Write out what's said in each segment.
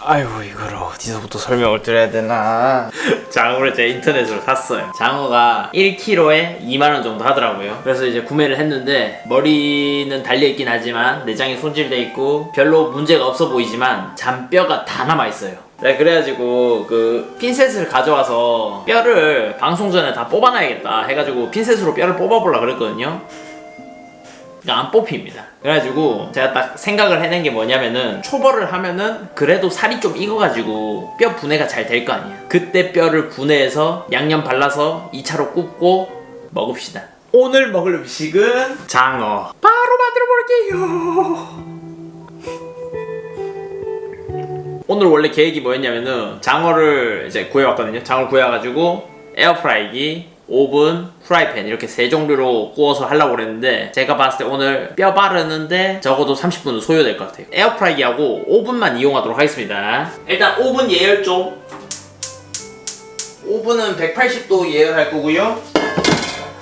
아이고 이걸 어디서부터 설명을 드려야 되나. 장어를 제가 인터넷으로 샀어요. 장어가 1kg에 2만원 정도 하더라고요. 그래서 이제 구매를 했는데 머리는 달려있긴 하지만 내장이 손질돼 있고 별로 문제가 없어 보이지만 잔뼈가 다 남아있어요. 네, 그래가지고 그 핀셋을 가져와서 뼈를 방송 전에 다 뽑아놔야겠다 해가지고 핀셋으로 뼈를 뽑아보려 그랬거든요 그러니까 안 뽑힙니다. 그래가지고 제가 딱 생각을 해낸 게 뭐냐면은 초벌을 하면은 그래도 살이 좀 익어가지고 뼈 분해가 잘 될 거 아니야. 그때 뼈를 분해해서 양념 발라서 2차로 굽고 먹읍시다. 오늘 먹을 음식은 장어. 바로 만들어 볼게요. 오늘 원래 계획이 뭐였냐면은 장어를 이제 구해왔거든요. 장어를 구해와가지고 에어프라이기, 오븐, 프라이팬 이렇게 세 종류로 구워서 하려고 그랬는데 제가 봤을 때 오늘 뼈 바르는데 적어도 30분은 소요될 것 같아요. 에어프라이기하고 오븐만 이용하도록 하겠습니다. 일단 오븐 예열 좀. 오븐은 180도 예열할 거고요.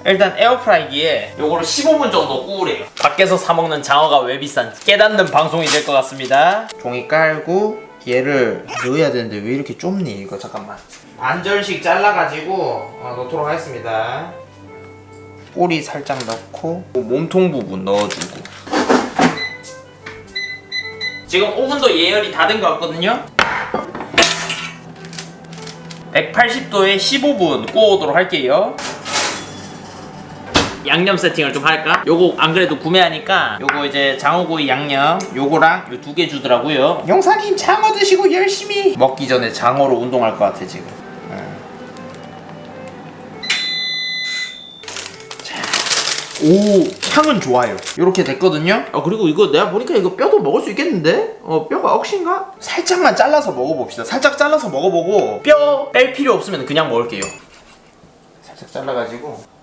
일단 에어프라이기에 요거를 15분 정도 구우래요. 밖에서 사 먹는 장어가 왜 비싼지 깨닫는 방송이 될 것 같습니다. 종이 깔고 얘를 넣어야 되는데 왜 이렇게 좁니 이거 잠깐만. 반절씩 잘라가지고 어, 넣도록 하겠습니다. 꼬리 살짝 넣고 몸통 부분 넣어주고. 지금 오븐도 예열이 다 된 것 같거든요. 180도에 15분 구워오도록 할게요. 양념 세팅을 좀 할까? 요거 안 그래도 구매하니까 요거 이제 장어구이 양념 요거랑 요 두 개 주더라고요. 용사님 장어 드시고 열심히 먹기 전에 장어로 운동할 것 같아 지금. 오 향은 좋아요. 이렇게 됐거든요. 아 그리고 이거 내가 보니까 이거 뼈도 먹을 수 있겠는데? 어 뼈가 억신가? 살짝만 잘라서 먹어봅시다. 살짝 잘라서 먹어보고 뼈 뺄 필요 없으면 그냥 먹을게요. 살짝 잘라가지고.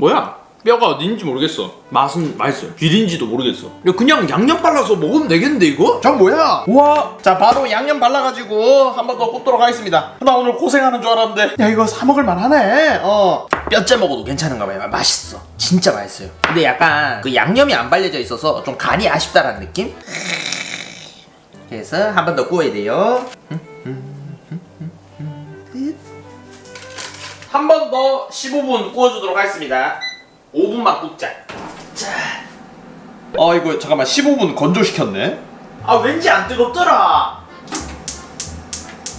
뭐야? 뼈가 어딘지 모르겠어. 맛은 맛있어요. 비린지도 모르겠어. 이거 그냥 양념 발라서 먹으면 되겠는데 이거? 저 뭐야? 우와. 자 바로 양념 발라가지고 한 번더 굽도록 하겠습니다. 나 오늘 고생하는 줄 알았는데 야 이거 사 먹을 만하네. 어. 뼈째 먹어도 괜찮은가 봐요. 맛있어. 진짜 맛있어요. 근데 약간 그 양념이 안 발려져 있어서 좀 간이 아쉽다라는 느낌? 그래서 한 번 더 구워야 돼요. 한 번 더 15분 구워주도록 하겠습니다. 5분만 굽자. 자. 아 이거 잠깐만 15분 건조시켰네 아 왠지 안 뜨겁더라.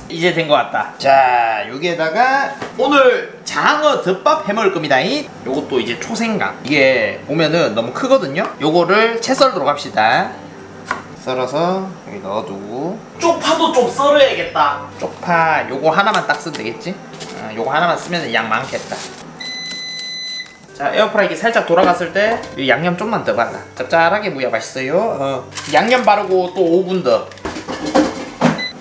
이제 된 것 같다. 자 여기에다가 오늘 장어 덮밥 해 먹을 겁니다. 요것도 이제 초생강. 이게 보면은 너무 크거든요. 요거를 채 썰도록 합시다. 썰어서 여기 넣어두고 쪽파도 좀 썰어야겠다. 쪽파 요거 하나만 딱 쓰면 되겠지? 아, 요거 하나만 쓰면 양 많겠다. 자 에어프라이기 살짝 돌아갔을 때 이 양념 좀만 더 발라. 짭짤하게 무야 맛있어요. 어. 양념 바르고 또 5분 더.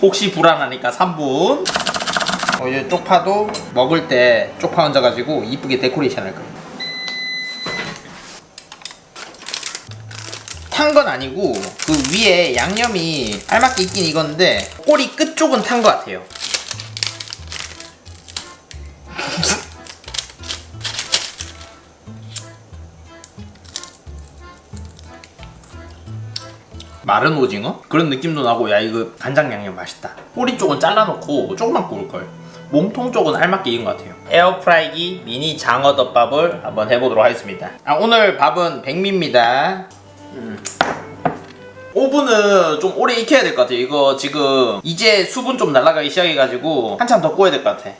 혹시 불안하니까 3분. 어, 이 쪽파도 먹을 때 쪽파 얹어가지고 이쁘게 데코레이션 할 거예요. 탄 건 아니고 그 위에 양념이 알맞게 있긴 익었는데 꼬리 끝 쪽은 탄 것 같아요 마른 오징어? 그런 느낌도 나고 야 이거 간장 양념 맛있다. 꼬리 쪽은 잘라놓고 조금만 구울 걸. 몸통 쪽은 알맞게 익은 것 같아요. 에어프라이기 미니 장어 덮밥을 한번 해보도록 하겠습니다. 아, 오늘 밥은 백미입니다. 음. 오븐은 좀 오래 익혀야 될 것 같아요. 이거 지금 이제 수분 좀 날아가기 시작해가지고 한참 더 구워야 될 것 같아.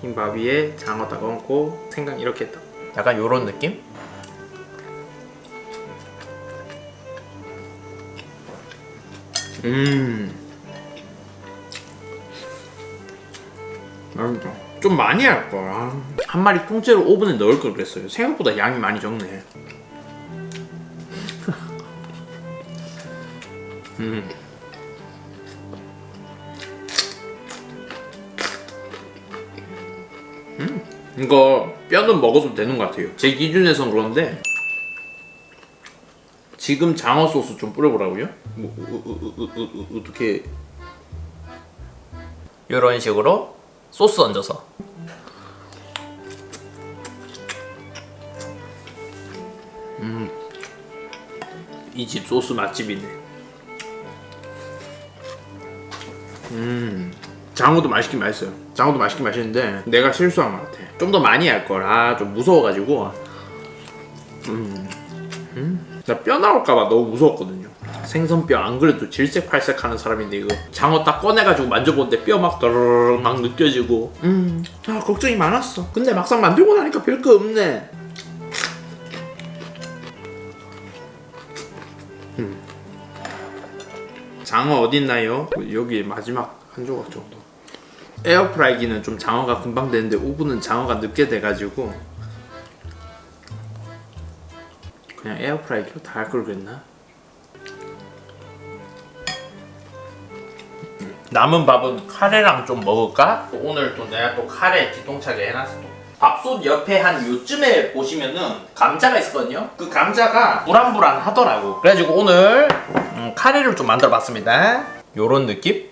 흰밥 위에 장어 딱 얹고 생강 이렇게 딱 약간 요런 느낌? 음. 맛있다. 좀 많이 할 거야. 한 마리 통째로 오븐에 넣을 걸 그랬어요. 생각보다 양이 많이 적네. 음. 음. 이거 뼈는 먹어도 되는 것 같아요. 제 기준에선 그런데 지금 장어 소스 좀 뿌려보라고요? 뭐 어떻게 이런 식으로 소스 얹어서 음. 이집 소스 맛집이네. 음. 장어도 맛있긴 맛있어요. 장어도 맛있긴 맛있는데 내가 실수한 것 같아. 좀 더 많이 할 걸. 아, 좀 무서워가지고. 음. 음. 나 뼈 나올까봐 너무 무서웠거든요. 생선뼈 안 그래도 질색팔색 하는 사람인데 이거 장어 딱 꺼내가지고 만져보는데 뼈 막 더르르 막 느껴지고 음, 아 걱정이 많았어. 근데 막상 만들고 나니까 별거 없네. 음. 장어 어딨나요? 여기 마지막 한 조각 정도. 에어프라이기는 좀 장어가 금방 되는데 오븐은 장어가 늦게 돼가지고 그냥 에어프라이기로 다 할 걸 그랬나? 남은 밥은 카레랑 좀 먹을까? 오늘 또 내가 또 카레 뒤통차게 해놨어. 밥솥 옆에 한 요쯤에 보시면은 감자가 있었거든요. 그 감자가 불안불안 하더라고. 그래가지고 오늘 음, 카레를 좀 만들어봤습니다. 요런 느낌?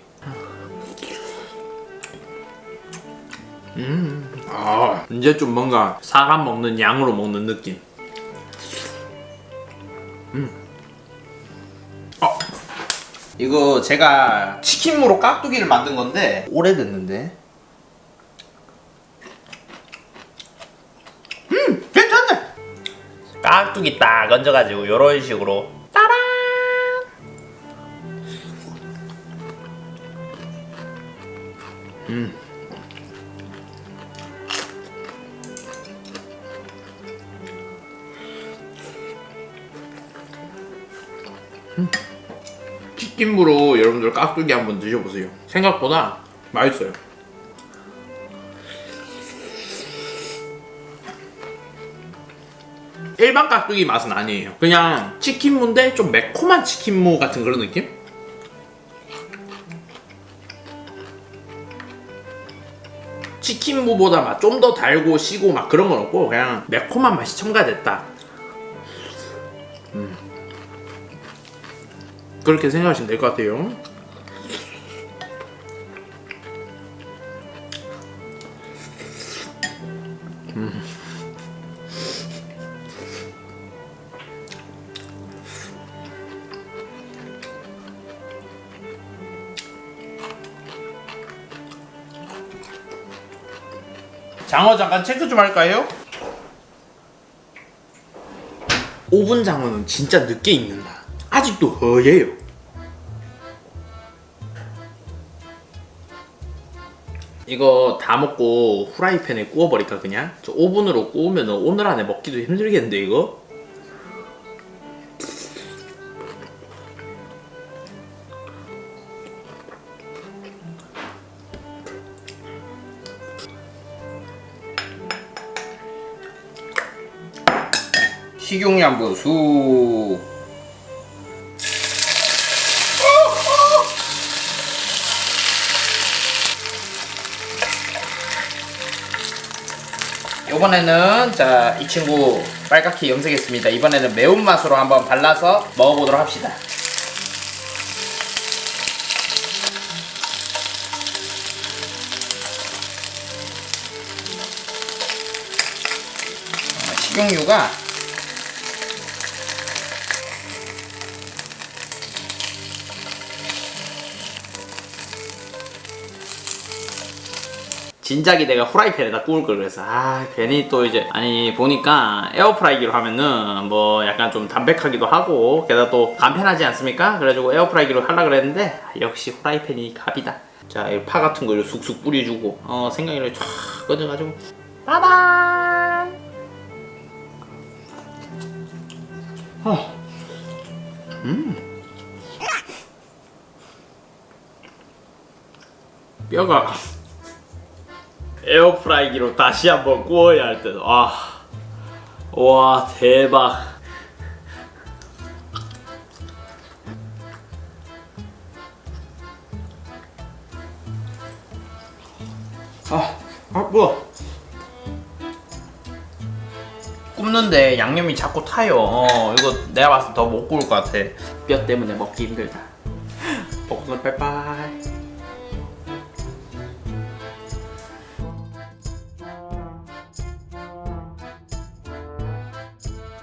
음, 아 이제 좀 뭔가 사람 먹는 양으로 먹는 느낌. 이거 제가 치킨무로 깍두기를 만든 건데 오래됐는데. 음 괜찮네. 깍두기 딱 얹어가지고 요런 식으로. 따란. 음 치킨무로 여러분들 깍두기 한번 드셔보세요. 생각보다 맛있어요. 일반 깍두기 맛은 아니에요. 그냥 치킨무인데 좀 매콤한 치킨무 같은 그런 느낌? 치킨무보다 막 좀 더 달고 시고 막 그런 건 없고 그냥 매콤한 맛이 첨가됐다. 그렇게 생각하시면 될 것 같아요. 음. 장어 잠깐 체크 좀 할까요? 오븐 장어는 진짜 늦게 익는다. 아직도 허예요. 이거 다 먹고 후라이팬에 구워버릴까 그냥? 저 오븐으로 구우면 오늘 안에 먹기도 힘들겠는데 이거? 식용양부 수. 이번에는 자 이 친구 빨갛게 염색했습니다. 이번에는 매운맛으로 한번 발라서 먹어보도록 합시다. 어, 식용유가 진작에 내가 후라이팬에다 구울 걸 그래서 아 괜히 또 이제 아니 보니까 에어프라이기로 하면은 뭐 약간 좀 담백하기도 하고 게다가 또 간편하지 않습니까? 그래가지고 에어프라이기로 하려 그랬는데 아, 역시 후라이팬이 갑이다. 자파 같은 거 이렇게 쑥쑥 뿌려주고 어 생강이를 쫙 꺼져가지고 빠밤. 어. 음. 뼈가 에어프라이기로 다시 한번 구워야 할 때도 아, 와 대박. 아, 아 뭐야? 굽는데 양념이 자꾸 타요. 어, 이거 내가 봤을 때 더 못 구울 것 같아. 뼈 때문에 먹기 힘들다.